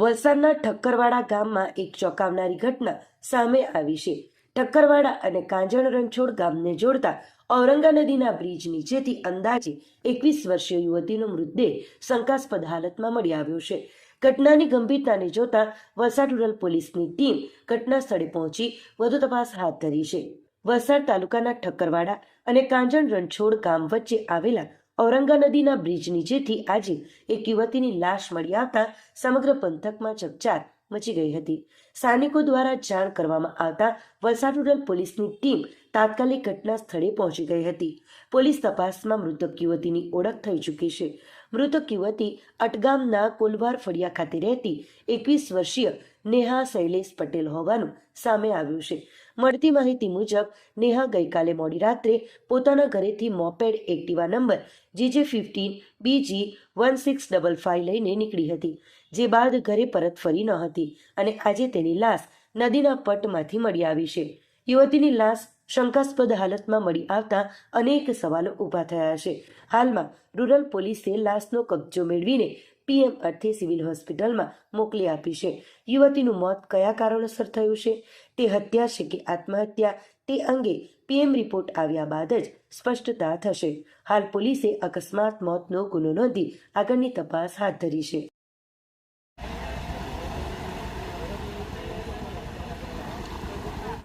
વલસાડના ઠક્કરવાડા ગામમાં એક ચોંકાવનારી ઘટના સામે આવી છે. ઠક્કરવાડા અને કાંજણ રણછોડ ગામને જોડતા ઔરંગા નદીના બ્રિજ નીચેથી અંદાજે એકવીસ વર્ષીય યુવતીનો મૃતદેહ શંકાસ્પદ હાલતમાં મળી આવ્યો છે. ઘટનાની ગંભીરતાને જોતા વલસાડ રૂરલ પોલીસની ટીમ ઘટના સ્થળે પહોંચી વધુ તપાસ હાથ ધરી છે. વલસાડ તાલુકાના ઠક્કરવાડા અને કાંજણ રણછોડ ગામ વચ્ચે આવેલા ઔરંગા નદીના બ્રિજ નીચેથી આજે એક યુવતીની લાશ મળી આવતા સમગ્ર પંથકમાં ચકચાર મચી ગઈ હતી. સ્થાનિકો દ્વારા જાણ કરવામાં આવતા વલસાડ રૂરલ પોલીસની ટીમ તાત્કાલિક ઘટના સ્થળે પહોંચી ગઈ હતી. પોલીસ તપાસમાં મૃતક યુવતીની ઓળખ થઈ ચૂકી છે. મૃતક યુવતી અટગામના કોલવાર ફળિયા ખાતે રહેતી એકવીસ વર્ષીય નેહા શૈલેષ પટેલ હોવાનું સામે આવ્યું છે. મળતી માહિતી મુજબ, નેહા ગઈકાલે મોડી રાત્રે પોતાના ઘરેથી moped Activa number GJ fifteen BG one six double five લઈને નીકળી હતી, જે બાદ ઘરે પરત ફરી ન હતી અને આજે તેની લાશ નદીના પટમાંથી મળી આવી છે. યુવતીની લાશ શંકાસ્પદ હાલતમાં મળી આવતા અનેક સવાલો ઊભા થયા છે. હાલમાં રૂરલ પોલીસે લાશનો કબજો મેળવીને પીએમ અર્થે સિવિલ હોસ્પિટલમાં મોકલી આપી છે. યુવતીનું મોત કયા કારણોસર થયું છે? તે હત્યા છે કે આત્મહત્યા? તે અંગે પીએમ રિપોર્ટ આવ્યા બાદ જ સ્પષ્ટતા થશે. હાલ પોલીસે અકસ્માત મોતનો ગુનો નોંધી આગળની તપાસ હાથ ધરી છે.